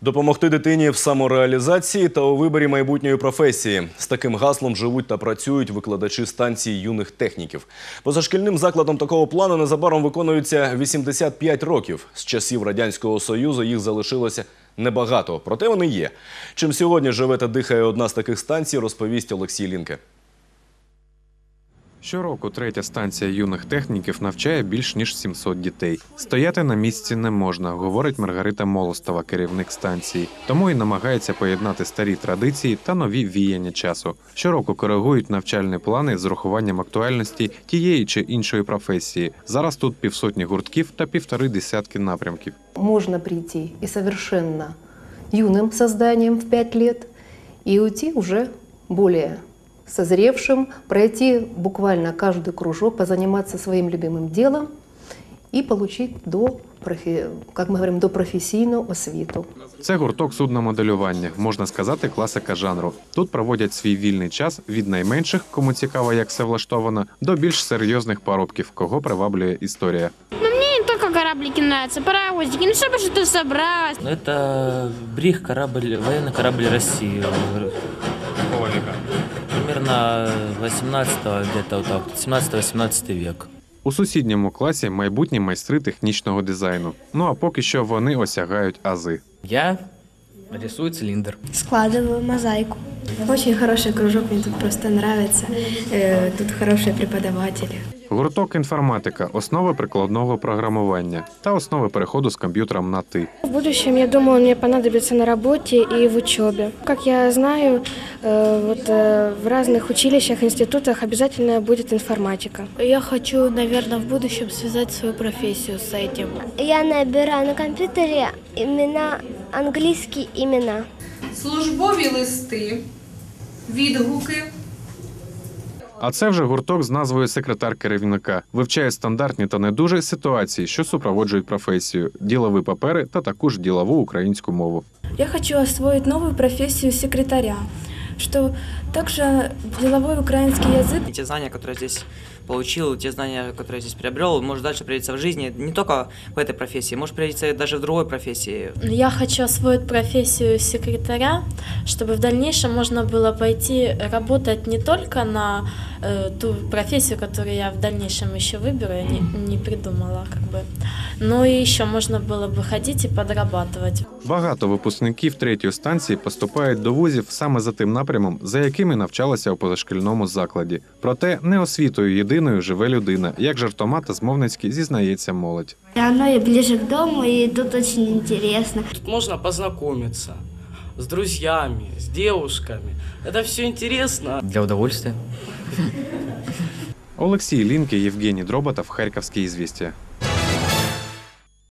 Допомогти дитині в самореалізації та у виборі майбутньої професії. З таким гаслом живуть та працюють викладачі станції юних техніків. Позашкільним закладом такого плану незабаром виконується 85 років. З часів Радянського Союзу їх залишилося небагато, проте вони є. Чим сьогодні живе та дихає одна з таких станцій, розповість Олексій Лінке. Щороку третя станція юних техніків навчає більш ніж 700 дітей. Стояти на місці не можна, говорить Маргарита Молостова, керівник станції. Тому і намагається поєднати старі традиції та нові віяння часу. Щороку коригують навчальні плани з урахуванням актуальності тієї чи іншої професії. Зараз тут півсотні гуртків та півтори десятки напрямків. можно прийти и совершенно юным созданием в 5 лет, и уйти уже более созревшим, пройти буквально каждый кружок, позаниматься своим любимым делом и получить до, профи- как мы говорим, до професійну освіту. Це гурток судномоделювання, можна сказати, класика жанру. Тут проводять свій вільний час від найменших, кому цікаво, як все влаштовано, до більш серйозних парубків, кого приваблює історія. Мне не только кораблики нравятся, паровозики, ну чтобы что-то собрать. Ну, Это Бриг, корабль, военный корабль России. Примерно 18 где-то вот так, 17-18 век. У сусідньому класі майбутні майстри технічного дизайну. Ну а поки що вони осягають ази. Я рисую цилиндр. Складываю мозаику. Очень хороший кружок, мне тут просто нравится. Э, Тут хорошие преподаватели. Гурток інформатика, основи прикладного програмування та основи переходу з комп'ютером на ти. В будущем, я думаю, он мне понадобится на работе и в учебе. Как я знаю, э, вот э, в разных училищах, институтах обязательно будет информатика. Я хочу, наверное, в будущем связать свою профессию с этим. Я набираю на компьютере имена, английские имена. службові листи, відгуки. А це вже гурток з назвою секретар керівника. Вивчає стандартні та не дуже ситуації, що супроводжують професію, ділові папери та також ділову українську мову. Я хочу освоить новую профессию секретаря, что также деловой украинский язык. Те знания, которые здесь получил, те знания, которые я здесь приобрел, может дальше пригодиться в жизни, не только в этой профессии, может пригодиться даже в другой профессии. Я хочу освоить профессию секретаря, чтобы в дальнейшем можно было пойти работать не только на э, ту профессию, которую я в дальнейшем еще выберу, я не, не придумала, как бы, но и еще можно было бы ходить и подрабатывать. Багато випускників третьої станції поступають до вузів саме за тим напрямом, за якими навчалися у позашкільному закладі. Проте не освітою єдиною живе людина, як жартома та змовницьки зізнається молодь. Воно и ближе к дому, и тут дуже цікаво. Тут можна познакомиться з друзьями, з девушками. Це все цікаво. Для удовольствия. Олексій Лінки, Євгеній Дроботов, Харківські ізвістія.